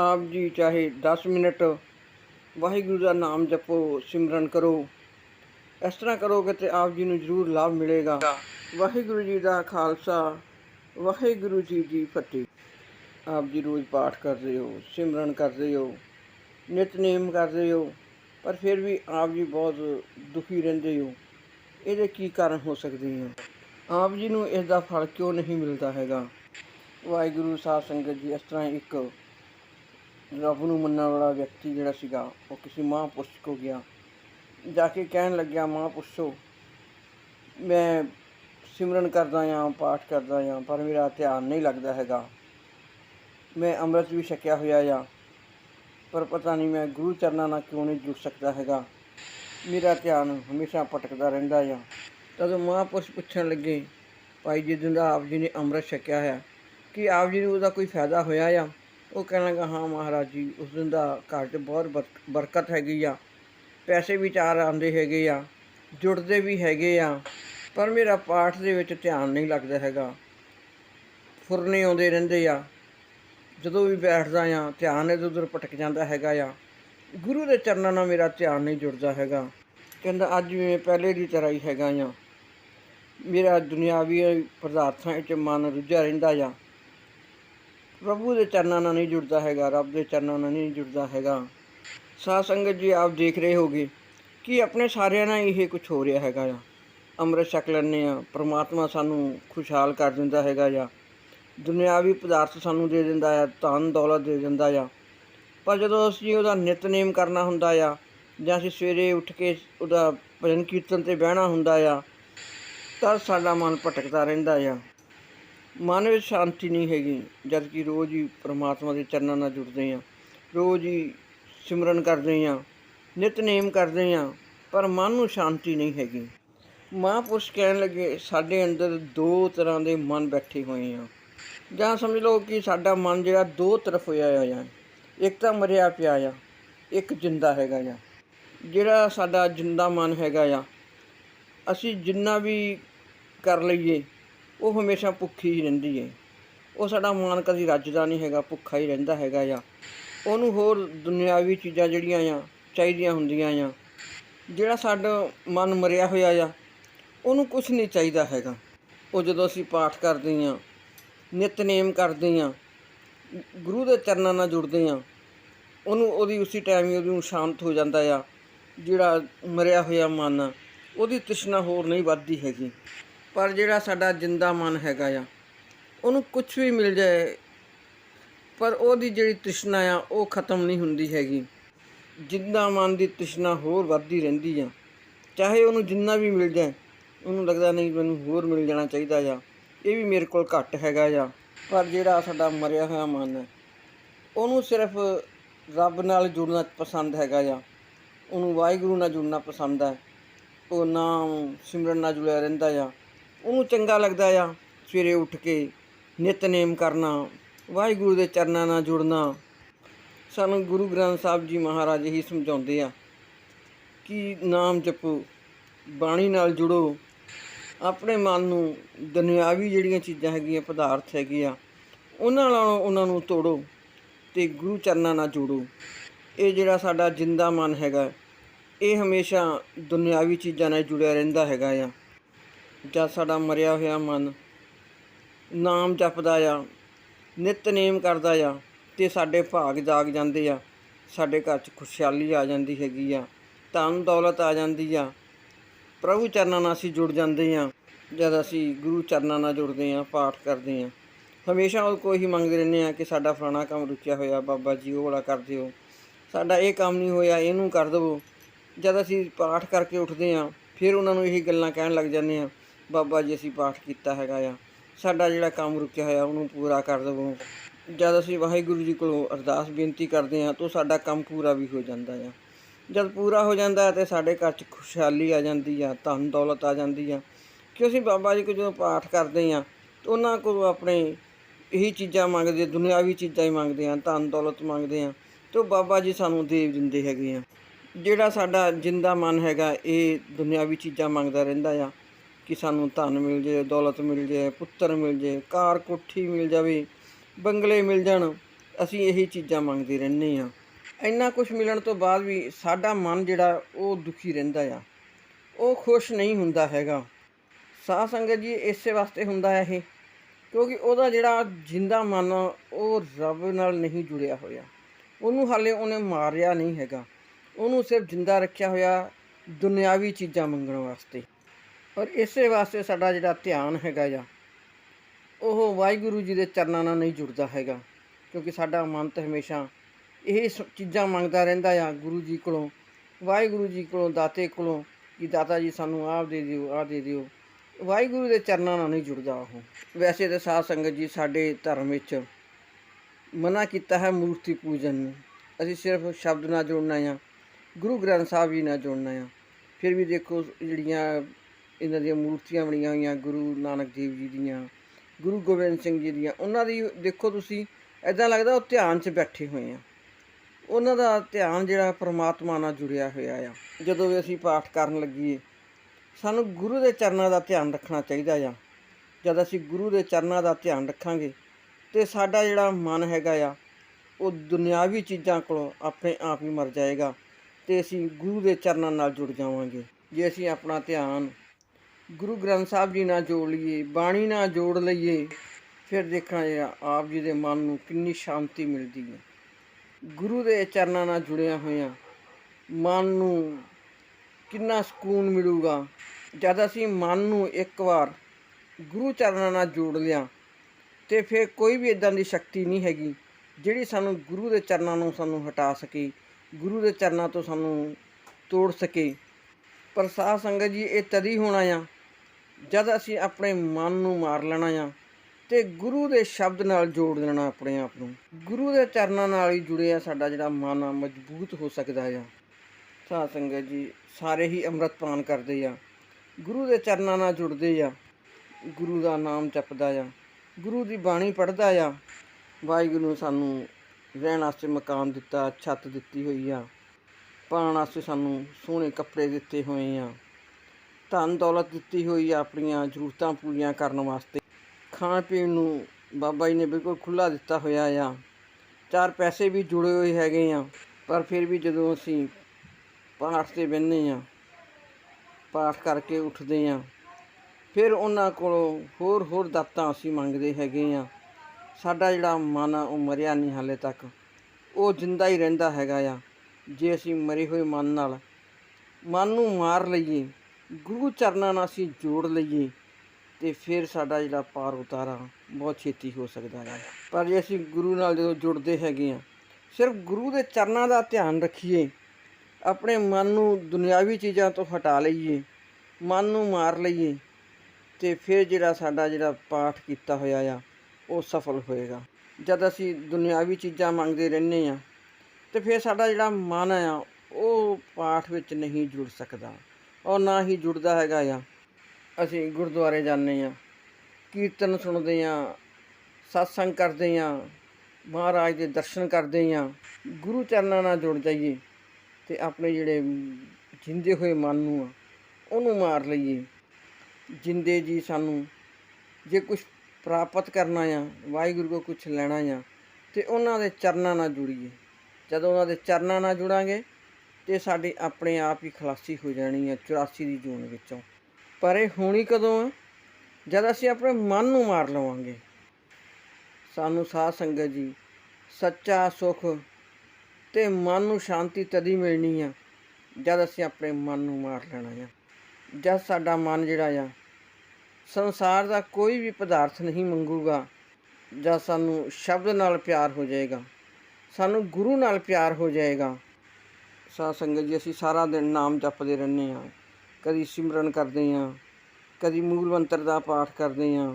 ਆਪ ਜੀ ਚਾਹੇ 10 ਮਿੰਟ ਵਾਹਿਗੁਰੂ ਦਾ ਨਾਮ ਜਪੋ, ਸਿਮਰਨ ਕਰੋ। ਇਸ ਤਰ੍ਹਾਂ ਕਰੋਗੇ ਤੇ ਆਪ ਜੀ ਨੂੰ ਜ਼ਰੂਰ ਲਾਭ ਮਿਲੇਗਾ। ਵਾਹਿਗੁਰੂ ਜੀ ਦਾ ਖਾਲਸਾ, ਵਾਹਿਗੁਰੂ ਜੀ ਦੀ ਫਤਿਹ। ਆਪ ਜੀ ਰੋਜ਼ ਪਾਠ ਕਰਦੇ ਹੋ, ਸਿਮਰਨ ਕਰਦੇ ਹੋ ਨਿਤਨੇਮ ਕਰਦੇ ਹੋ, ਪਰ ਫਿਰ ਵੀ ਆਪ ਜੀ ਬਹੁਤ ਦੁਖੀ ਰਹਿੰਦੇ ਹੋ। ਇਹਦੇ ਕੀ ਕਾਰਨ ਹੋ ਸਕਦੇ ਹਨ ਆਪ ਜੀ ਨੂੰ ਇਸ ਦਾ ਫਲ ਕਿਉਂ ਨਹੀਂ ਮਿਲਦਾ ਹੈਗਾ? ਵਾਹਿਗੁਰੂ, ਸਾਧ ਸੰਗਤ ਜੀ, ਇਸ ਤਰ੍ਹਾਂ ਇੱਕ ਰੱਬ ਨੂੰ ਮੰਨਣ ਵਾਲਾ ਵਿਅਕਤੀ ਜਿਹੜਾ ਸੀਗਾ, ਉਹ ਕਿਸੇ ਮਹਾਂਪੁਰਸ਼ ਕੋ ਗਿਆ। ਜਾ ਕੇ ਕਹਿਣ ਲੱਗਿਆ, ਮਹਾਂਪੁਰਸ਼ੋ, ਮੈਂ ਸਿਮਰਨ ਕਰਦਾ ਹਾਂ ਪਾਠ ਕਰਦਾ ਹਾਂ ਪਰ ਮੇਰਾ ਧਿਆਨ ਨਹੀਂ ਲੱਗਦਾ ਹੈਗਾ। ਮੈਂ ਅੰਮ੍ਰਿਤ ਵੀ ਛਕਿਆ ਹੋਇਆ ਆ, ਪਰ ਪਤਾ ਨਹੀਂ ਮੈਂ ਗੁਰੂ ਚਰਨਾਂ ਨਾਲ ਕਿਉਂ ਨਹੀਂ ਜੁੜ ਸਕਦਾ ਹੈਗਾ। ਮੇਰਾ ਧਿਆਨ ਹਮੇਸ਼ਾ ਭਟਕਦਾ ਰਹਿੰਦਾ ਆ। ਤਦੋਂ ਮਹਾਂਪੁਰਸ਼ ਪੁੱਛਣ ਲੱਗੇ, ਭਾਈ ਜੀ ਦਾ ਆਪ ਜੀ ਨੇ ਅੰਮ੍ਰਿਤ ਛਕਿਆ ਹੈ ਕਿ ਆਪ ਜੀ ਨੂੰ ਉਹਦਾ ਕੋਈ ਫਾਇਦਾ ਹੋਇਆ ਆ? ਉਹ ਕਹਿਣ ਲੱਗਾ, ਹਾਂ ਮਹਾਰਾਜ ਜੀ, ਉਸ ਦਿਨ ਦਾ ਘਰ 'ਚ ਬਹੁਤ ਬਰਕ- ਬਰਕਤ ਹੈਗੀ ਆ, ਪੈਸੇ ਵੀ ਚਾਰ ਆਉਂਦੇ ਹੈਗੇ ਆ, ਜੁੜਦੇ ਵੀ ਹੈਗੇ ਆ, ਪਰ ਮੇਰਾ ਪਾਠ ਦੇ ਵਿੱਚ ਧਿਆਨ ਨਹੀਂ ਲੱਗਦਾ ਹੈਗਾ। ਫੁਰਨੇ ਆਉਂਦੇ ਰਹਿੰਦੇ ਆ, ਜਦੋਂ ਵੀ ਬੈਠਦਾ ਆ, ਧਿਆਨ ਇੱਧਰ ਉੱਧਰ ਭਟਕ ਜਾਂਦਾ ਹੈਗਾ ਆ। ਗੁਰੂ ਦੇ ਚਰਨਾਂ ਨਾਲ ਮੇਰਾ ਧਿਆਨ ਨਹੀਂ ਜੁੜਦਾ ਹੈਗਾ। ਕਹਿੰਦਾ, ਅੱਜ ਵੀ ਮੈਂ ਪਹਿਲੇ ਦੀ ਤਰ੍ਹਾਂ ਹੀ ਹੈਗਾ ਆ। ਮੇਰਾ ਦੁਨਿਆਵੀ ਪਦਾਰਥਾਂ ਵਿੱਚ ਮਨ ਰੁੱਝਿਆ ਰਹਿੰਦਾ ਆ। ਪ੍ਰਭੂ ਦੇ ਚਰਨਾਂ ਨਾਲ ਨਹੀਂ ਜੁੜਦਾ ਹੈਗਾ, ਰੱਬ ਦੇ ਚਰਨਾਂ ਨਾਲ ਨਹੀਂ ਜੁੜਦਾ ਹੈਗਾ। ਸਾਧ ਸੰਗਤ ਜੀ, ਆਪ ਦੇਖ ਰਹੇ ਹੋਗੇ ਕਿ ਆਪਣੇ ਸਾਰਿਆਂ ਨਾਲ ਇਹ ਕੁਝ ਹੋ ਰਿਹਾ ਹੈਗਾ ਆ। ਅੰਮ੍ਰਿਤ ਛਕ ਲੈਂਦੇ ਆ, ਪ੍ਰਮਾਤਮਾ ਸਾਨੂੰ ਖੁਸ਼ਹਾਲ ਕਰ ਦਿੰਦਾ ਹੈਗਾ ਆ। ਦੁਨਿਆਵੀ ਪਦਾਰਥ ਸਾਨੂੰ ਦੇ ਦਿੰਦਾ ਆ, ਧਨ ਦੌਲਤ ਦੇ ਦਿੰਦਾ ਆ। ਪਰ ਜਦੋਂ ਅਸੀਂ ਉਹਦਾ ਨਿਤਨੇਮ ਕਰਨਾ ਹੁੰਦਾ ਆ, ਜਾਂ ਅਸੀਂ ਸਵੇਰੇ ਉੱਠ ਕੇ ਉਹਦਾ ਭਜਨ ਕੀਰਤਨ ਤੇ ਬਹਿਣਾ ਹੁੰਦਾ ਆ, ਤਾਂ ਸਾਡਾ ਮਨ ਭਟਕਦਾ ਰਹਿੰਦਾ ਆ। ਮਨ ਵਿੱਚ ਸ਼ਾਂਤੀ ਨਹੀਂ ਹੈਗੀ, ਜਦ ਕਿ ਰੋਜ਼ ਹੀ ਪ੍ਰਮਾਤਮਾ ਦੇ ਚਰਨਾਂ ਨਾਲ ਜੁੜਦੇ ਹਾਂ, ਰੋਜ਼ ਹੀ ਸਿਮਰਨ ਕਰਦੇ ਆ ਨਿਤਨੇਮ ਕਰਦੇ ਹਾਂ, ਪਰ ਮਨ ਨੂੰ ਸ਼ਾਂਤੀ ਨਹੀਂ ਹੈਗੀ। ਮਹਾਂਪੁਰਸ਼ ਕਹਿਣ ਲੱਗੇ, ਸਾਡੇ ਅੰਦਰ ਦੋ ਤਰ੍ਹਾਂ ਦੇ ਮਨ ਬੈਠੇ ਹੋਏ ਆ ਜਾਂ ਸਮਝ ਲਓ ਕਿ ਸਾਡਾ ਮਨ ਜਿਹੜਾ ਦੋ ਤਰਫ ਹੋਇਆ ਹੋਇਆ ਹੈ, ਇੱਕ ਤਾਂ ਮਰਿਆ ਪਿਆ ਆ, ਇੱਕ ਜਿੰਦਾ ਹੈਗਾ ਆ। ਜਿਹੜਾ ਸਾਡਾ ਜਿੰਦਾ ਮਨ ਹੈਗਾ ਆ, ਅਸੀਂ ਜਿੰਨਾ ਵੀ ਕਰ ਲਈਏ ਉਹ ਹਮੇਸ਼ਾ ਭੁੱਖੀ ਹੀ ਰਹਿੰਦੀ ਹੈ ਉਹ ਸਾਡਾ ਮਨ ਕਦੀ ਰੱਜਦਾ ਨਹੀਂ ਹੈਗਾ, ਭੁੱਖਾ ਹੀ ਰਹਿੰਦਾ ਹੈਗਾ ਆ। ਉਹਨੂੰ ਹੋਰ ਦੁਨਿਆਵੀ ਚੀਜ਼ਾਂ ਜਿਹੜੀਆਂ ਆ, ਚਾਹੀਦੀਆਂ ਹੁੰਦੀਆਂ ਆ, ਜਿਹੜਾ ਸਾਡਾ ਮਨ ਮਰਿਆ ਹੋਇਆ ਆ, ਉਹਨੂੰ ਕੁਝ ਨਹੀਂ ਚਾਹੀਦਾ ਹੈਗਾ। ਉਹ ਜਦੋਂ ਅਸੀਂ ਪਾਠ ਕਰਦੇ ਆ, ਨਿਤਨੇਮ ਕਰਦੇ ਆ, ਗੁਰੂ ਦੇ ਚਰਨਾਂ ਨਾਲ ਜੁੜਦੇ ਆ, ਉਹਨੂੰ ਉਹਦੀ ਉਸੇ ਟਾਈਮ ਹੀ ਉਹਨੂੰ ਸ਼ਾਂਤ ਹੋ ਜਾਂਦਾ ਆ। ਜਿਹੜਾ ਮਰਿਆ ਹੋਇਆ ਮਨ ਆ, ਉਹਦੀ ਤ੍ਰਿਸ਼ਨਾ ਹੋਰ ਨਹੀਂ ਵੱਧਦੀ ਹੈਗੀ। ਪਰ ਜਿਹੜਾ ਸਾਡਾ ਜਿੰਦਾ ਮਨ ਹੈਗਾ ਆ, ਉਹਨੂੰ ਕੁਝ ਵੀ ਮਿਲ ਜਾਏ, ਪਰ ਉਹਦੀ ਜਿਹੜੀ ਤ੍ਰਿਸ਼ਨਾ ਆ, ਉਹ ਖਤਮ ਨਹੀਂ ਹੁੰਦੀ ਹੈਗੀ। ਜਿੰਦਾ ਮਨ ਦੀ ਤ੍ਰਿਸ਼ਨਾ ਹੋਰ ਵੱਧਦੀ ਰਹਿੰਦੀ ਆ। ਚਾਹੇ ਉਹਨੂੰ ਜਿੰਨਾ ਵੀ ਮਿਲ ਜਾਏ, ਉਹਨੂੰ ਲੱਗਦਾ ਨਹੀਂ ਮੈਨੂੰ ਹੋਰ ਮਿਲ ਜਾਣਾ ਚਾਹੀਦਾ ਆ। ਇਹ ਵੀ ਮੇਰੇ ਕੋਲ ਘੱਟ ਹੈਗਾ ਆ। ਪਰ ਜਿਹੜਾ ਸਾਡਾ ਮਰਿਆ ਹੋਇਆ ਮਨ ਹੈ ਉਹਨੂੰ ਸਿਰਫ ਰੱਬ ਨਾਲ ਜੁੜਨਾ ਪਸੰਦ ਹੈਗਾ ਆ। ਉਹਨੂੰ ਵਾਹਿਗੁਰੂ ਨਾਲ ਜੁੜਨਾ ਪਸੰਦ ਹੈ ਉਹ ਨਾਮ ਸਿਮਰਨ ਨਾਲ ਜੁੜਿਆ ਰਹਿੰਦਾ ਆ। ਉਹਨੂੰ ਚੰਗਾ ਲੱਗਦਾ ਆ ਸਵੇਰੇ ਉੱਠ ਕੇ ਨਿਤਨੇਮ ਕਰਨਾ, ਵਾਹਿਗੁਰੂ ਦੇ ਚਰਨਾਂ ਨਾਲ ਜੁੜਨਾ। ਸਾਨੂੰ ਗੁਰੂ ਗ੍ਰੰਥ ਸਾਹਿਬ ਜੀ ਮਹਾਰਾਜ ਹੀ ਸਮਝਾਉਂਦੇ ਆ ਕਿ ਨਾਮ ਜਪੋ, ਬਾਣੀ ਨਾਲ ਜੁੜੋ। ਆਪਣੇ ਮਨ ਨੂੰ ਦੁਨਿਆਵੀ ਜਿਹੜੀਆਂ ਚੀਜ਼ਾਂ ਹੈਗੀਆਂ, ਪਦਾਰਥ ਹੈਗੇ ਆ, ਉਹਨਾਂ ਨਾਲੋਂ ਉਹਨਾਂ ਨੂੰ ਤੋੜੋ ਤੇ ਗੁਰੂ ਚਰਨਾਂ ਨਾਲ ਜੋੜੋ। ਇਹ ਜਿਹੜਾ ਸਾਡਾ ਜਿੰਦਾ ਮਨ ਹੈਗਾ, ਇਹ ਹਮੇਸ਼ਾ ਦੁਨਿਆਵੀ ਚੀਜ਼ਾਂ ਨਾਲ ਜੁੜਿਆ ਰਹਿੰਦਾ ਹੈਗਾ ਆ। ਜਦ ਸਾਡਾ ਮਰਿਆ ਹੋਇਆ ਮਨ ਨਾਮ ਜਪਦਾ ਆ ਨਿਤਨੇਮ ਕਰਦਾ ਆ ਤੇ ਸਾਡੇ ਭਾਗ ਜਾਗ ਜਾਂਦੇ ਆ, ਸਾਡੇ ਘਰ 'ਚ ਖੁਸ਼ਹਾਲੀ ਆ ਜਾਂਦੀ ਹੈਗੀ ਆ, ਧਨ ਦੌਲਤ ਆ ਜਾਂਦੀ ਆ। ਪ੍ਰਭੂ ਚਰਨਾਂ ਨਾਲ ਅਸੀਂ ਜੁੜ ਜਾਂਦੇ ਆ, ਜਦ ਅਸੀਂ ਗੁਰੂ ਚਰਨਾਂ ਨਾਲ ਜੁੜਦੇ ਆ, ਪਾਠ ਕਰਦੇ ਆ। ਹਮੇਸ਼ਾ ਉਹ ਕੋਈ ਹੀ ਮੰਗਦੇ ਰਹਿੰਦੇ ਆ ਕਿ ਸਾਡਾ ਫਲਾਣਾ ਕੰਮ ਰੁਕਿਆ ਹੋਇਆ, ਬਾਬਾ ਜੀ ਉਹ ਵਾਲਾ ਕਰ ਦਿਓ। ਸਾਡਾ ਇਹ ਕੰਮ ਨਹੀਂ ਹੋਇਆ, ਇਹਨੂੰ ਕਰ ਦੇਵੋ। ਜਦ ਅਸੀਂ ਪਾਠ ਕਰਕੇ ਉੱਠਦੇ ਆ, ਫਿਰ ਉਹਨਾਂ ਨੂੰ ਇਹੀ ਗੱਲਾਂ ਕਹਿਣ ਲੱਗ ਜਾਂਦੇ ਆ ਬਾਬਾ ਜੀ ਅਸੀਂ ਪਾਠ ਕੀਤਾ ਹੈਗਾ ਆ, ਸਾਡਾ ਜਿਹੜਾ ਕੰਮ ਰੁਕਿਆ ਹੋਇਆ ਉਹਨੂੰ ਪੂਰਾ ਕਰ ਦੇਵੋ। ਜਦ ਅਸੀਂ ਵਾਹਿਗੁਰੂ ਜੀ ਕੋਲੋਂ ਅਰਦਾਸ ਬੇਨਤੀ ਕਰਦੇ ਹਾਂ, ਤਾਂ ਸਾਡਾ ਕੰਮ ਪੂਰਾ ਵੀ ਹੋ ਜਾਂਦਾ ਆ। ਜਦ ਪੂਰਾ ਹੋ ਜਾਂਦਾ ਹੈ ਤੇ ਸਾਡੇ ਘਰ 'ਚ ਖੁਸ਼ਹਾਲੀ ਆ ਜਾਂਦੀ ਆ, ਧਨ ਦੌਲਤ ਆ ਜਾਂਦੀ ਆ। ਕਿ ਅਸੀਂ ਬਾਬਾ ਜੀ ਕੋਲ ਜਦੋਂ ਪਾਠ ਕਰਦੇ ਆ ਤਾਂ ਉਹਨਾਂ ਕੋਲ ਆਪਣੇ ਇਹੀ ਚੀਜ਼ਾਂ ਮੰਗਦੇ, ਦੁਨਿਆਵੀ ਚੀਜ਼ਾਂ ਹੀ ਮੰਗਦੇ ਆ ਧਨ ਦੌਲਤ ਮੰਗਦੇ ਆ ਤੇ ਉਹ ਬਾਬਾ ਜੀ ਸਾਨੂੰ ਦੇ ਦਿੰਦੇ ਹੈਗੇ ਆ। ਜਿਹੜਾ ਸਾਡਾ ਜਿੰਦਾ ਮਨ ਹੈਗਾ, ਇਹ ਦੁਨਿਆਵੀ ਚੀਜ਼ਾਂ ਮੰਗਦਾ ਰਹਿੰਦਾ ਆ। ਕਿ ਸਾਨੂੰ ਧਨ ਮਿਲ ਜੇ ਦੌਲਤ ਮਿਲ ਜੇ ਪੁੱਤਰ ਮਿਲ ਜੇ ਕਾਰ ਕੋਠੀ ਮਿਲ ਜਾਵੇ ਬੰਗਲੇ ਮਿਲ ਜਾਣ ਅਸੀਂ ਇਹੀ ਚੀਜ਼ਾਂ ਮੰਗਦੇ ਰਹਿੰਦੇ ਆ ਇੰਨਾ ਕੁਝ ਮਿਲਣ ਤੋਂ ਬਾਅਦ ਵੀ ਸਾਡਾ ਮਨ ਜਿਹੜਾ ਉਹ ਦੁਖੀ ਰਹਿੰਦਾ ਆ। ਉਹ ਖੁਸ਼ ਨਹੀਂ ਹੁੰਦਾ ਹੈਗਾ। ਸਾਧ ਸੰਗਤ ਜੀ ਇਸੇ ਵਾਸਤੇ ਹੁੰਦਾ ਹੈ ਇਹ ਕਿਉਂਕਿ ਉਹਦਾ ਜਿਹੜਾ ਜਿੰਦਾ ਮਨ ਆ, ਉਹ ਰੱਬ ਨਾਲ ਨਹੀਂ ਜੁੜਿਆ ਹੋਇਆ। ਉਹਨੂੰ ਹਾਲੇ ਉਹਨੇ ਮਾਰਿਆ ਨਹੀਂ ਹੈਗਾ। ਉਹਨੂੰ ਸਿਰਫ ਜਿੰਦਾ ਰੱਖਿਆ ਹੋਇਆ ਦੁਨਿਆਵੀ ਚੀਜ਼ਾਂ ਮੰਗਣ ਵਾਸਤੇ। ਔਰ ਇਸੇ ਵਾਸਤੇ ਸਾਡਾ ਜਿਹੜਾ ਧਿਆਨ ਹੈਗਾ ਆ, ਉਹ ਵਾਹਿਗੁਰੂ ਜੀ ਦੇ ਚਰਨਾਂ ਨਾਲ ਨਹੀਂ ਜੁੜਦਾ ਹੈਗਾ, ਕਿਉਂਕਿ ਸਾਡਾ ਮਨ ਤਾਂ ਹਮੇਸ਼ਾ ਇਹ ਸ- ਚੀਜ਼ਾਂ ਮੰਗਦਾ ਰਹਿੰਦਾ ਆ ਗੁਰੂ ਜੀ ਕੋਲੋਂ, ਵਾਹਿਗੁਰੂ ਜੀ ਕੋਲੋਂ, ਦਾਤੇ ਕੋਲੋਂ, ਕਿ ਦਾਤਾ ਜੀ ਸਾਨੂੰ ਆਹ ਦੇ ਦਿਓ, ਆਹ ਦੇ ਦਿਓ। ਵਾਹਿਗੁਰੂ ਦੇ ਚਰਨਾਂ ਨਾਲ ਨਹੀਂ ਜੁੜਦਾ ਉਹ। ਵੈਸੇ ਤਾਂ ਸਾਧ ਸੰਗਤ ਜੀ ਸਾਡੇ ਧਰਮ ਵਿੱਚ ਮਨਾ ਕੀਤਾ ਹੈ ਮੂਰਤੀ ਪੂਜਨ ਨੂੰ। ਅਸੀਂ ਸਿਰਫ ਸ਼ਬਦ ਨਾਲ ਜੁੜਨਾ ਆ, ਗੁਰੂ ਗ੍ਰੰਥ ਸਾਹਿਬ ਜੀ ਨਾਲ ਜੁੜਨਾ ਆ। ਫਿਰ ਵੀ ਦੇਖੋ ਜਿਹੜੀਆਂ ਇਹਨਾਂ ਦੀਆਂ ਮੂਰਤੀਆਂ ਬਣੀਆਂ ਹੋਈਆਂ ਗੁਰੂ ਨਾਨਕ ਦੇਵ ਜੀ ਦੀਆਂ, ਗੁਰੂ ਗੋਬਿੰਦ ਸਿੰਘ ਜੀ ਦੀਆਂ। ਉਹਨਾਂ ਦੀ ਦੇਖੋ ਤੁਸੀਂ ਐਦਾਂ ਲੱਗਦਾ ਉਹ ਧਿਆਨ 'ਚ ਬੈਠੇ ਹੋਏ ਆ। ਉਹਨਾਂ ਦਾ ਧਿਆਨ ਜਿਹੜਾ ਪਰਮਾਤਮਾ ਨਾਲ ਜੁੜਿਆ ਹੋਇਆ ਆ। ਜਦੋਂ ਵੀ ਅਸੀਂ ਪਾਠ ਕਰਨ ਲੱਗੀਏ, ਸਾਨੂੰ ਗੁਰੂ ਦੇ ਚਰਨਾਂ ਦਾ ਧਿਆਨ ਰੱਖਣਾ ਚਾਹੀਦਾ ਆ। ਜਦ ਅਸੀਂ ਗੁਰੂ ਦੇ ਚਰਨਾਂ ਦਾ ਧਿਆਨ ਰੱਖਾਂਗੇ, ਤੇ ਸਾਡਾ ਜਿਹੜਾ ਮਨ ਹੈਗਾ ਆ, ਉਹ ਦੁਨਿਆਵੀ ਚੀਜ਼ਾਂ ਕੋਲੋਂ ਆਪਣੇ ਆਪ ਹੀ ਮਰ ਜਾਏਗਾ, ਤੇ ਅਸੀਂ ਗੁਰੂ ਦੇ ਚਰਨਾਂ ਨਾਲ ਜੁੜ ਜਾਵਾਂਗੇ। ਜੇ ਅਸੀਂ ਆਪਣਾ ਧਿਆਨ ਗੁਰੂ ਗ੍ਰੰਥ ਸਾਹਿਬ ਜੀ ਨਾਲ ਜੋੜ ਲਈਏ, ਬਾਣੀ ਨਾਲ ਜੋੜ ਲਈਏ, ਫਿਰ ਦੇਖਣਾ ਜਿਹੜਾ ਆਪ ਜੀ ਦੇ ਮਨ ਨੂੰ ਕਿੰਨੀ ਸ਼ਾਂਤੀ ਮਿਲਦੀ ਹੈ। ਗੁਰੂ ਦੇ ਚਰਨਾਂ ਨਾਲ ਜੁੜਿਆ ਹੋਇਆ, ਮਨ ਨੂੰ ਕਿੰਨਾ ਸਕੂਨ ਮਿਲੂਗਾ। ਜਦ ਅਸੀਂ ਮਨ ਨੂੰ ਇੱਕ ਵਾਰ ਗੁਰੂ ਚਰਨਾਂ ਨਾਲ ਜੋੜ ਲਿਆ, ਤੇ ਫਿਰ ਕੋਈ ਵੀ ਇਦਾਂ ਦੀ ਸ਼ਕਤੀ ਨਹੀਂ ਹੈਗੀ, ਜਿਹੜੀ ਸਾਨੂੰ ਗੁਰੂ ਦੇ ਚਰਨਾਂ ਨੂੰ ਸਾਨੂੰ ਹਟਾ ਸਕੇ, ਗੁਰੂ ਦੇ ਚਰਨਾਂ ਤੋਂ ਸਾਨੂੰ ਤੋੜ ਸਕੇ। ਪਰ ਸਾਧ ਸੰਗਤ ਜੀ, ਇਹ ਤਦੀ ਹੋਣਾ ਆ ਜਦ ਅਸੀਂ ਆਪਣੇ ਮਨ ਨੂੰ ਮਾਰ ਲੈਣਾ ਆ ਤੇ ਗੁਰੂ ਦੇ ਸ਼ਬਦ ਨਾਲ ਜੋੜ ਲੈਣਾ ਆਪਣੇ ਆਪ ਨੂੰ, ਗੁਰੂ ਦੇ ਚਰਨਾਂ ਨਾਲ ਹੀ ਜੁੜਿਆ ਸਾਡਾ ਜਿਹੜਾ ਮਨ ਆ, ਮਜ਼ਬੂਤ ਹੋ ਸਕਦਾ ਆ ਸਾਧ ਸੰਗਤ ਜੀ, ਸਾਰੇ ਹੀ ਅੰਮ੍ਰਿਤ ਪਾਨ ਕਰਦੇ ਆ ਗੁਰੂ ਦੇ ਚਰਨਾਂ ਨਾਲ ਜੁੜਦੇ ਆ ਗੁਰੂ ਦਾ ਨਾਮ ਜਪਦਾ ਆ ਗੁਰੂ ਦੀ ਬਾਣੀ ਪੜ੍ਹਦਾ ਆ ਵਾਹਿਗੁਰੂ ਨੇ ਸਾਨੂੰ ਰਹਿਣ ਵਾਸਤੇ ਮਕਾਨ ਦਿੱਤਾ, ਛੱਤ ਦਿੱਤੀ ਹੋਈ ਆ, ਪਾਉਣ ਵਾਸਤੇ ਸਾਨੂੰ ਸੋਹਣੇ ਕੱਪੜੇ ਦਿੱਤੇ ਹੋਏ ਆ। ਧਨ ਦੌਲਤ ਦਿੱਤੀ ਹੋਈ ਆ ਆਪਣੀਆਂ ਜ਼ਰੂਰਤਾਂ ਪੂਰੀਆਂ ਕਰਨ ਵਾਸਤੇ। ਖਾਣ ਪੀਣ ਨੂੰ ਬਾਬਾ ਜੀ ਨੇ ਬਿਲਕੁਲ ਖੁੱਲਾ ਦਿੱਤਾ ਹੋਇਆ ਆ। ਚਾਰ ਪੈਸੇ ਵੀ ਜੁੜੇ ਹੋਏ ਹੈਗੇ ਆ, ਪਰ ਫਿਰ ਵੀ ਜਦੋਂ ਅਸੀਂ ਪਾਠ ਤੇ ਬਹਿੰਦੇ ਆ, ਪਾਠ ਕਰਕੇ ਉੱਠਦੇ ਆ, ਫਿਰ ਉਹਨਾਂ ਕੋਲੋਂ ਹੋਰ ਹੋਰ ਦਾਤਾਂ ਅਸੀਂ ਮੰਗਦੇ ਹੈਗੇ ਆ। ਸਾਡਾ ਜਿਹੜਾ ਮਨ ਆ ਉਹ ਮਰਿਆ ਨਹੀਂ ਹਾਲੇ ਤੱਕ। ਉਹ ਜਿੰਦਾ ਹੀ ਰਹਿੰਦਾ ਹੈਗਾ ਆ। ਜੇ ਅਸੀਂ ਮਰੇ ਹੋਏ ਮਨ ਨਾਲ ਮਨ ਨੂੰ ਮਾਰ ਲਈਏ ਗੁਰੂ ਚਰਨਾਂ ਨਾਲ ਅਸੀਂ ਜੋੜ ਲਈਏ ਤੇ ਫਿਰ ਸਾਡਾ ਜਿਹੜਾ ਪਾਰ ਉਤਾਰਾ ਬਹੁਤ ਛੇਤੀ ਹੋ ਸਕਦਾ ਹੈ। ਪਰ ਜੇ ਅਸੀਂ ਗੁਰੂ ਨਾਲ ਜਦੋਂ ਜੁੜਦੇ ਹੈਗੇ ਆ ਸਿਰਫ ਗੁਰੂ ਦੇ ਚਰਨਾਂ ਦਾ ਧਿਆਨ ਰੱਖੀਏ, ਆਪਣੇ ਮਨ ਨੂੰ ਦੁਨਿਆਵੀ ਚੀਜ਼ਾਂ ਤੋਂ ਹਟਾ ਲਈਏ, ਮਨ ਨੂੰ ਮਾਰ ਲਈਏ, ਤੇ ਫਿਰ ਜਿਹੜਾ ਸਾਡਾ ਜਿਹੜਾ ਪਾਠ ਕੀਤਾ ਹੋਇਆ ਆ, ਉਹ ਸਫਲ ਹੋਏਗਾ। ਜਦ ਅਸੀਂ ਦੁਨਿਆਵੀ ਚੀਜ਼ਾਂ ਮੰਗਦੇ ਰਹਿੰਦੇ ਆ ਤੇ ਫਿਰ ਸਾਡਾ ਜਿਹੜਾ ਮਨ ਆ, ਉਹ ਪਾਠ ਵਿੱਚ ਨਹੀਂ ਜੁੜ ਸਕਦਾ। ਔਰ ਨਾ ਹੀ ਜੁੜਦਾ ਹੈਗਾ ਆ। ਅਸੀਂ ਗੁਰਦੁਆਰੇ ਜਾਂਦੇ ਆ ਕੀਰਤਨ ਸੁਣਦੇ ਆ ਸਤਸੰਗ ਕਰਦੇ ਆ ਮਹਾਰਾਜ ਦੇ ਦਰਸ਼ਨ ਕਰਦੇ ਆ ਗੁਰੂ ਚਰਨਾਂ ਨਾਲ ਜੁੜ ਜਾਈਏ ਤੇ ਆਪਣੇ ਜਿਹੜੇ ਜਿੰਦੇ ਹੋਏ ਮਨ ਨੂੰ ਆ, ਉਹਨੂੰ ਮਾਰ ਲਈਏ। ਜਿੰਦੇ ਜੀ ਸਾਨੂੰ ਜੇ ਕੁਝ ਪ੍ਰਾਪਤ ਕਰਨਾ ਆ, ਵਾਹਿਗੁਰੂ ਕੋ ਕੁਝ ਲੈਣਾ ਆ, ਤੇ ਉਹਨਾਂ ਦੇ ਚਰਨਾਂ ਨਾਲ ਜੁੜੀਏ। ਜਦੋਂ ਉਹਨਾਂ ਦੇ ਚਰਨਾਂ ਨਾਲ ਜੁੜਾਂਗੇ ਤੇ ਸਾਡੀ ਆਪਣੇ ਆਪ ਹੀ ਖਲਾਸੀ ਹੋ ਜਾਣੀ ਆ 84 ਦੀ ਜੂਨ ਵਿੱਚੋਂ। ਪਰ ਇਹ ਹੋਣੀ ਕਦੋਂ ਆ? ਜਦ ਅਸੀਂ ਆਪਣੇ ਮਨ ਨੂੰ ਮਾਰ ਲਵਾਂਗੇ। ਸਾਨੂੰ ਸਾਧ ਸੰਗਤ ਜੀ, ਸੱਚਾ ਸੁਖ ਤੇ ਮਨ ਨੂੰ ਸ਼ਾਂਤੀ ਤਦੀ ਮਿਲਣੀ ਆ, ਜਦ ਅਸੀਂ ਆਪਣੇ ਮਨ ਨੂੰ ਮਾਰ ਲੈਣਾ ਆ। ਜਦ ਸਾਡਾ ਮਨ ਜਿਹੜਾ ਆ, ਸੰਸਾਰ ਦਾ ਕੋਈ ਵੀ ਪਦਾਰਥ ਨਹੀਂ ਮੰਗੂਗਾ ਜਾਂ ਸਾਨੂੰ ਸ਼ਬਦ ਨਾਲ ਪਿਆਰ ਹੋ ਜਾਏਗਾ, ਸਾਨੂੰ ਗੁਰੂ ਨਾਲ ਪਿਆਰ ਹੋ ਜਾਏਗਾ ਸਾਧ ਸੰਗਤ ਜੀ, ਅਸੀਂ ਸਾਰਾ ਦਿਨ ਨਾਮ ਜਪਦੇ ਰਹਿੰਦੇ ਹਾਂ। ਕਦੀ ਸਿਮਰਨ ਕਰਦੇ ਹਾਂ, ਕਦੀ ਮੂਲ ਮੰਤਰ ਦਾ ਪਾਠ ਕਰਦੇ ਹਾਂ,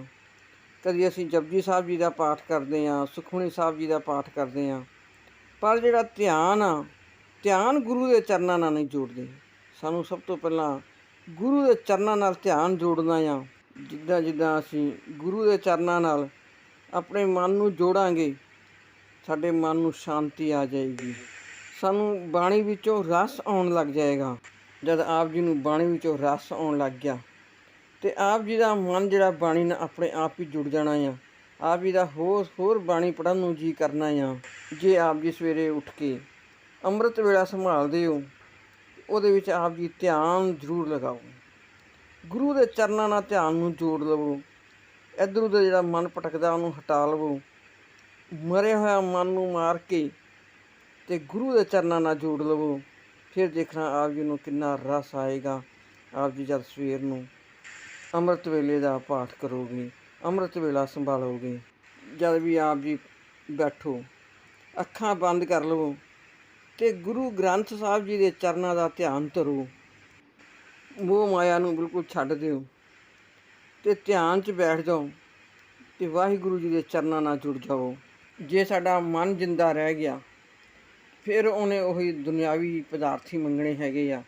ਕਦੀ ਅਸੀਂ ਜਪਜੀ ਸਾਹਿਬ ਜੀ ਦਾ ਪਾਠ ਕਰਦੇ ਹਾਂ, ਸੁਖਮਨੀ ਸਾਹਿਬ ਜੀ ਦਾ ਪਾਠ ਕਰਦੇ ਹਾਂ। ਪਰ ਜਿਹੜਾ ਧਿਆਨ ਆ, ਧਿਆਨ ਗੁਰੂ ਦੇ ਚਰਨਾਂ ਨਾਲ ਨਹੀਂ ਜੋੜਦੇ। ਸਾਨੂੰ ਸਭ ਤੋਂ ਪਹਿਲਾਂ ਗੁਰੂ ਦੇ ਚਰਨਾਂ ਨਾਲ ਧਿਆਨ ਜੋੜਨਾ ਆ। ਜਿੱਦਾਂ ਜਿੱਦਾਂ ਅਸੀਂ ਗੁਰੂ ਦੇ ਚਰਨਾਂ ਨਾਲ ਆਪਣੇ ਮਨ ਨੂੰ ਜੋੜਾਂਗੇ, ਸਾਡੇ ਮਨ ਨੂੰ ਸ਼ਾਂਤੀ ਆ ਜਾਏਗੀ। ਸਾਨੂੰ ਬਾਣੀ ਵਿੱਚੋਂ ਰਸ ਆਉਣ ਲੱਗ ਜਾਏਗਾ। ਜਦ ਆਪ ਜੀ ਨੂੰ ਬਾਣੀ ਵਿੱਚੋਂ ਰਸ ਆਉਣ ਲੱਗ ਗਿਆ, ਤੇ ਆਪ ਜੀ ਦਾ ਮਨ ਜਿਹੜਾ ਬਾਣੀ ਨਾਲ ਆਪਣੇ ਆਪ ਹੀ ਜੁੜ ਜਾਣਾ ਆ। ਆਪ ਜੀ ਦਾ ਹੋਰ ਹੋਰ ਬਾਣੀ ਪੜਨ ਨੂੰ ਜੀ ਕਰਨਾ ਆ। ਜੇ ਆਪ ਜੀ ਸਵੇਰੇ ਉੱਠ ਕੇ ਅੰਮ੍ਰਿਤ ਵੇਲਾ ਸੰਭਾਲਦੇ ਹੋ ਉਹਦੇ ਵਿੱਚ ਆਪ ਜੀ ਧਿਆਨ ਜ਼ਰੂਰ ਲਗਾਓ। ਗੁਰੂ ਦੇ ਚਰਨਾਂ ਨਾਲ ਧਿਆਨ ਨੂੰ ਜੋੜ ਲਵੋ। ਇੱਧਰ ਉੱਧਰ ਜਿਹੜਾ ਮਨ ਭਟਕਦਾ ਉਹਨੂੰ ਹਟਾ ਲਵੋ। ਮਰਿਆ ਹੋਇਆ ਮਨ ਨੂੰ ਮਾਰ ਕੇ ਤੇ ਗੁਰੂ ਦੇ ਚਰਨਾਂ ਨਾਲ ਜੋੜ ਲਵੋ। ਫਿਰ ਦੇਖਣਾ ਆਪ ਜੀ ਨੂੰ ਕਿੰਨਾ ਰਸ ਆਏਗਾ। ਆਪ ਜੀ ਜਦ ਸਵੇਰ ਨੂੰ ਅੰਮ੍ਰਿਤ ਵੇਲੇ ਦਾ ਪਾਠ ਕਰੋਗੇ, ਅੰਮ੍ਰਿਤ ਵੇਲਾ ਸੰਭਾਲੋਗੇ, ਜਦ ਵੀ ਆਪ ਜੀ ਬੈਠੋ, ਅੱਖਾਂ ਬੰਦ ਕਰ ਲਵੋ ਤੇ ਗੁਰੂ ਗ੍ਰੰਥ ਸਾਹਿਬ ਜੀ ਦੇ ਚਰਨਾਂ ਦਾ ਧਿਆਨ ਧਰੋ। ਮੋਹ ਮਾਇਆ ਨੂੰ ਬਿਲਕੁਲ ਛੱਡ ਦਿਓ ਤੇ ਧਿਆਨ 'ਚ ਬੈਠ ਜਾਓ ਤੇ ਵਾਹਿਗੁਰੂ ਜੀ ਦੇ ਚਰਨਾਂ ਨਾਲ ਜੁੜ ਜਾਓ। ਜੇ ਸਾਡਾ ਮਨ ਜਿੰਦਾ ਰਹਿ ਗਿਆ ਫਿਰ ਉਹਨੇ ਉਹੀ ਦੁਨਿਆਵੀ ਪਦਾਰਥ ਹੀ ਮੰਗਣੇ ਹੈਗੇ ਆ।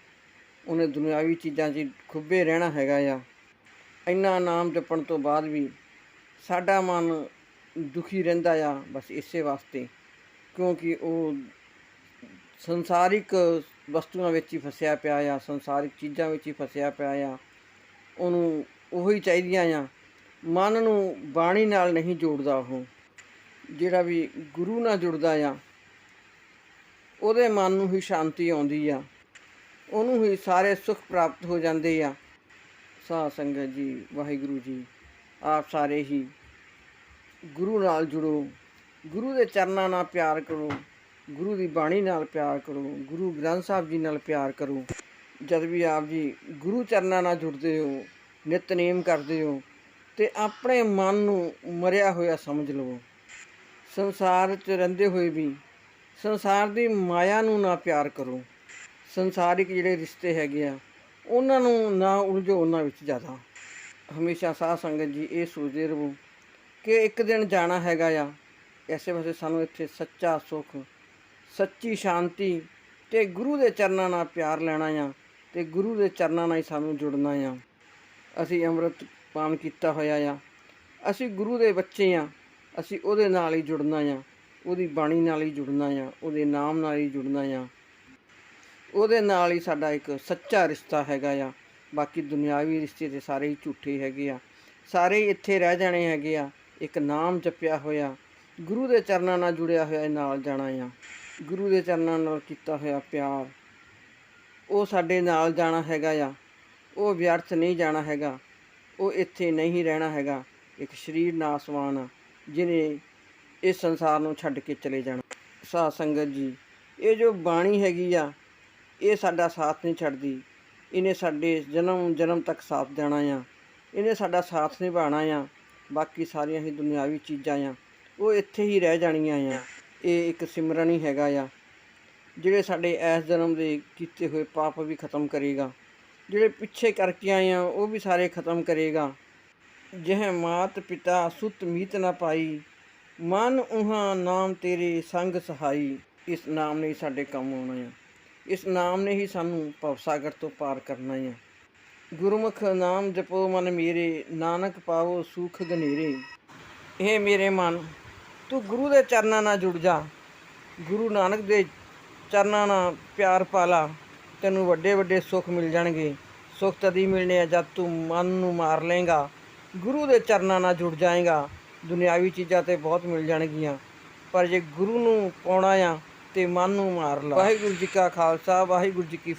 ਉਹਨੇ ਦੁਨਿਆਵੀ ਚੀਜ਼ਾਂ 'ਚ ਖੁੱਬੇ ਰਹਿਣਾ ਹੈਗਾ ਆ। ਇੰਨਾ ਨਾਮ ਜਪਣ ਤੋਂ ਬਾਅਦ ਵੀ ਸਾਡਾ ਮਨ ਦੁਖੀ ਰਹਿੰਦਾ ਆ ਬਸ ਇਸੇ ਵਾਸਤੇ। ਕਿਉਂਕਿ ਉਹ ਸੰਸਾਰਿਕ ਵਸਤੂਆਂ ਵਿੱਚ ਹੀ ਫਸਿਆ ਪਿਆ ਆ, ਸੰਸਾਰਿਕ ਚੀਜ਼ਾਂ ਵਿੱਚ ਹੀ ਫਸਿਆ ਪਿਆ ਆ। ਉਹਨੂੰ ਉਹੀ ਚਾਹੀਦੀਆਂ ਆ। ਮਨ ਨੂੰ ਬਾਣੀ ਨਾਲ ਨਹੀਂ ਜੋੜਦਾ ਉਹ। ਜਿਹੜਾ ਵੀ ਗੁਰੂ ਨਾਲ ਜੁੜਦਾ ਆ ਉਹਦੇ ਮਨ ਨੂੰ ਹੀ ਸ਼ਾਂਤੀ ਆਉਂਦੀ ਆ। ਉਹਨੂੰ ਹੀ ਸਾਰੇ ਸੁੱਖ ਪ੍ਰਾਪਤ ਹੋ ਜਾਂਦੇ ਆ। ਸਾਧ ਸੰਗਤ ਜੀ, ਵਾਹਿਗੁਰੂ ਜੀ, ਆਪ ਸਾਰੇ ਹੀ ਗੁਰੂ ਨਾਲ ਜੁੜੋ। ਗੁਰੂ ਦੇ ਚਰਨਾਂ ਨਾਲ ਪਿਆਰ ਕਰੋ। ਗੁਰੂ ਦੀ ਬਾਣੀ ਨਾਲ ਪਿਆਰ ਕਰੋ। ਗੁਰੂ ਗ੍ਰੰਥ ਸਾਹਿਬ ਜੀ ਨਾਲ ਪਿਆਰ ਕਰੋ। ਜਦ ਵੀ ਆਪ ਜੀ ਗੁਰੂ ਚਰਨਾਂ ਨਾਲ ਜੁੜਦੇ ਹੋ, ਨਿਤਨੇਮ ਕਰਦੇ ਹੋ, ਤੇ ਆਪਣੇ ਮਨ ਨੂੰ ਮਰਿਆ ਹੋਇਆ ਸਮਝ ਲਵੋ। ਸੰਸਾਰ 'ਚ ਰਹਿੰਦੇ ਹੋਏ ਵੀ ਸੰਸਾਰ ਦੀ ਮਾਇਆ ਨੂੰ ਨਾ ਪਿਆਰ ਕਰੋ। ਸੰਸਾਰਿਕ ਜਿਹੜੇ ਰਿਸ਼ਤੇ ਹੈਗੇ ਆ, ਉਹਨਾਂ ਨੂੰ ਨਾ ਉਲਝੋ ਉਹਨਾਂ ਵਿੱਚ ਜ਼ਿਆਦਾ। ਹਮੇਸ਼ਾ ਸਾਧ ਸੰਗਤ ਜੀ ਇਹ ਸੋਚਦੇ ਰਹੋ ਕਿ ਇੱਕ ਦਿਨ ਜਾਣਾ ਹੈਗਾ ਆ, ਐਸੇ ਵਾਸਤੇ ਸਾਨੂੰ ਇੱਥੇ ਸੱਚਾ ਸੁੱਖ, ਸੱਚੀ ਸ਼ਾਂਤੀ ਤੇ ਗੁਰੂ ਦੇ ਚਰਨਾਂ ਨਾਲ ਪਿਆਰ ਲੈਣਾ ਆ ਤੇ ਗੁਰੂ ਦੇ ਚਰਨਾਂ ਨਾਲ ਹੀ ਸਾਨੂੰ ਜੁੜਨਾ ਆ। ਅਸੀਂ ਅੰਮ੍ਰਿਤ ਪਾਨ ਕੀਤਾ ਹੋਇਆ ਆ, ਅਸੀਂ ਗੁਰੂ ਦੇ ਬੱਚੇ ਆ, ਅਸੀਂ ਉਹਦੇ ਨਾਲ ਹੀ ਜੁੜਨਾ ਆ। ਉਹਦੀ ਬਾਣੀ ਨਾਲ ਹੀ ਜੁੜਨਾ ਆ, ਉਹਦੇ ਨਾਮ ਨਾਲ ਹੀ ਜੁੜਨਾ ਆ। ਉਹਦੇ ਨਾਲ ਹੀ ਸਾਡਾ ਇੱਕ ਸੱਚਾ ਰਿਸ਼ਤਾ ਹੈਗਾ ਆ। ਬਾਕੀ ਦੁਨਿਆਵੀ ਰਿਸ਼ਤੇ ਤੇ ਸਾਰੇ ਹੀ ਝੂਠੇ ਹੈਗੇ ਆ। ਸਾਰੇ ਇੱਥੇ ਰਹਿ ਜਾਣੇ ਹੈਗੇ ਆ। ਇੱਕ ਨਾਮ ਜਪਿਆ ਹੋਇਆ। ਗੁਰੂ ਦੇ ਚਰਨਾਂ ਨਾਲ ਜੁੜਿਆ ਹੋਇਆ ਨਾਲ ਜਾਣਾ ਆ। ਗੁਰੂ ਦੇ ਚਰਨਾਂ ਨਾਲ ਕੀਤਾ ਹੋਇਆ ਪਿਆਰ। ਉਹ ਸਾਡੇ ਨਾਲ ਜਾਣਾ ਹੈਗਾ ਆ। ਉਹ ਵਿਅਰਥ ਨਹੀਂ ਜਾਣਾ ਹੈਗਾ। ਉਹ ਇੱਥੇ ਨਹੀਂ ਰਹਿਣਾ ਹੈਗਾ। ਇੱਕ ਸਰੀਰ ਨਾਸਵਾਨ ਆ, ਜਿਹਨੇ ਇਸ ਸੰਸਾਰ ਨੂੰ ਛੱਡ ਕੇ ਚਲੇ ਜਾਣਾ। ਸਾਧ ਸੰਗਤ ਜੀ, ਇਹ ਜੋ ਬਾਣੀ ਹੈਗੀ ਆ, ਇਹ ਸਾਡਾ ਸਾਥ ਨਹੀਂ ਛੱਡਦੀ। ਇਹਨੇ ਸਾਡੇ ਜਨਮ ਜਨਮ ਤੱਕ ਸਾਥ ਦੇਣਾ ਆ। ਇਹਨੇ ਸਾਡਾ ਸਾਥ ਨਿਭਾਉਣਾ ਆ। ਬਾਕੀ ਸਾਰੀਆਂ ਹੀ ਦੁਨਿਆਵੀ ਚੀਜ਼ਾਂ ਆ, ਉਹ ਇੱਥੇ ਹੀ ਰਹਿ ਜਾਣੀਆਂ ਆ। ਇਹ ਇੱਕ ਸਿਮਰਨ ਹੀ ਹੈਗਾ ਆ। ਜਿਹੜੇ ਸਾਡੇ ਇਸ ਜਨਮ ਦੇ ਕੀਤੇ ਹੋਏ ਪਾਪ ਵੀ ਖਤਮ ਕਰੇਗਾ। ਜਿਹੜੇ ਪਿੱਛੇ ਕਰਕੇ ਆਏ ਆ, ਉਹ ਵੀ ਸਾਰੇ ਖਤਮ ਕਰੇਗਾ। ਜਿਹ ਮਾਤ ਪਿਤਾ ਸੁਤ ਮੀਤ ਨਾ ਪਾਈ ਮਨ ਉਹਾਂ ਨਾਮ ਤੇਰੇ ਸੰਗ ਸਹਾਈ, ਇਸ ਨਾਮ ਨੇ ਸਾਡੇ ਕੰਮ ਆਉਣਾ ਆ। ਇਸ ਨਾਮ ਨੇ ਹੀ ਸਾਨੂੰ ਭਵਸਾਗਰ ਤੋਂ ਪਾਰ ਕਰਨਾ ਆ। ਗੁਰਮੁਖ ਨਾਮ ਜਪੋ ਮਨ ਮੇਰੇ, ਨਾਨਕ ਪਾਵੋ ਸੁਖ ਗਨੇਰੇ। ਇਹ ਮੇਰੇ ਮਨ, ਤੂੰ ਗੁਰੂ ਦੇ ਚਰਨਾਂ ਨਾਲ ਜੁੜ ਜਾ। ਗੁਰੂ ਨਾਨਕ ਦੇ ਚਰਨਾਂ ਨਾਲ ਪਿਆਰ ਪਾਲਾ। ਤੈਨੂੰ ਵੱਡੇ ਵੱਡੇ ਸੁੱਖ ਮਿਲ ਜਾਣਗੇ। ਸੁੱਖ ਤਦੀ ਮਿਲਣੇ ਆ ਜਦ ਤੂੰ ਮਨ ਨੂੰ ਮਾਰ ਲੇਗਾ ਗੁਰੂ ਦੇ ਚਰਨਾਂ ਨਾਲ ਜੁੜ ਜਾਏਗਾ। ਦੁਨਿਆਵੀ ਚੀਜ਼ਾਂ ਤੇ ਬਹੁਤ ਮਿਲ ਜਾਣਗੀਆਂ। ਪਰ ਜੇ ਗੁਰੂ ਨੂੰ ਪਾਉਣਾ ਆ ਤੇ ਮਨ ਨੂੰ ਮਾਰ ਲਾ। ਵਾਹਿਗੁਰੂ ਜੀ ਕਾ ਖਾਲਸਾ, ਵਾਹਿਗੁਰੂ ਜੀ ਕੀ